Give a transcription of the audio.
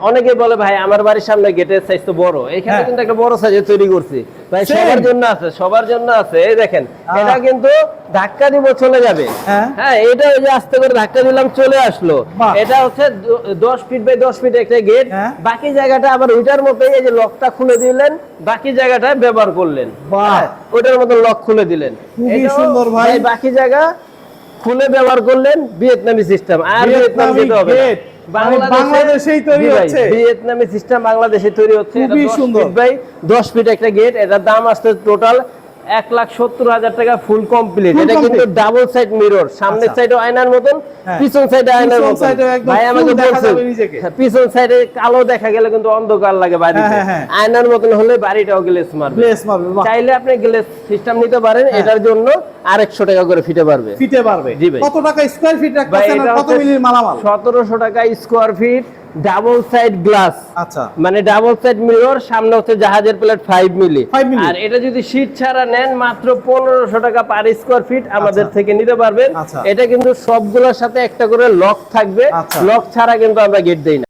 অনেকে বলে ভাই আমার বাড়ির সামনে গেটের সাইজ তো বড়। এখানে হ্যাঁ। কিন্তু একটা বড় সাইজে তৈরি করছি। ভাই সবার জন্য আছে সবার জন্য আছে। এই দেখেন এটা কিন্তু ধাক্কা দিব চলে যাবে। হ্যাঁ। হ্যাঁ এটা ওই যে আস্তে করে ধাক্কা দিলাম চলে আসলো। এটা হচ্ছে দ- দশ ফিট বাই দশ ফিট একটা গেট হ্যাঁ। বাকি জায়গাটা আবার ওইটার মতোই এই যে লকটা খুলে দিলেন বাকি জায়গাটা ব্যবহার করলেন। ওইটার মতো লক খুলে দিলেন। সুন্দর ভাই। বাকি জায়গা খুলে ব্যবহার করলেন ভিয়েতনামি সিস্টেম আর ভিয়েতনাম ভিয়েতনামি যেতে হবে বাংলাদেশেই তৈরি হচ্ছে। ভিয়েতনামি সিস্টেম বাংলাদেশে তৈরি হচ্ছে খুবই সুন্দর। বাই দশ ফিট একটা গেট এটার দাম আসছে টোটাল এক লাখ সত্তর হাজার টাকা ফুল কমপ্লিট এটা কিন্তু ডাবল সাইড মিরর সামনের আচ্ছা। সাইডে আয়নার মতন হ্যাঁ। পিছন সাইডে আয়নার মতন ভাই আমাকে বলছে। হ্যাঁ, পিছন সাইডে কালো দেখা গেলে কিন্তু অন্ধকার লাগে বাড়িতে হ্যাঁ। আয়নার মতন হলে বাড়িটাও গ্লেস মারবে। চাইলে আপনি গ্লেস সিস্টেম নিতে পারেন। এটার জন্য আরেকশো টাকা করে ফিটে পারবে ফিটে পারবে জি ভাই। কত টাকা স্কয়ার ফিট রাখতেছেন কত মিলির মালামাল সতেরোশো টাকা square feet double side glass আচ্ছা মানে ডাবল সাইড মিরর সামনে হচ্ছে জাহাজের প্লেট ফাইভ মিলি 5 মিলি। আর এটা যদি শীট ছাড়া নেন মাত্র পনেরোশো টাকা পার স্কোয়ার ফিট আমাদের আচ্ছা। থেকে নিতে পারবেন আচ্ছা। এটা কিন্তু সবগুলোর সাথে একটা করে লক থাকবে আচ্ছা। লক ছাড়া কিন্তু আমরা গেট দেই না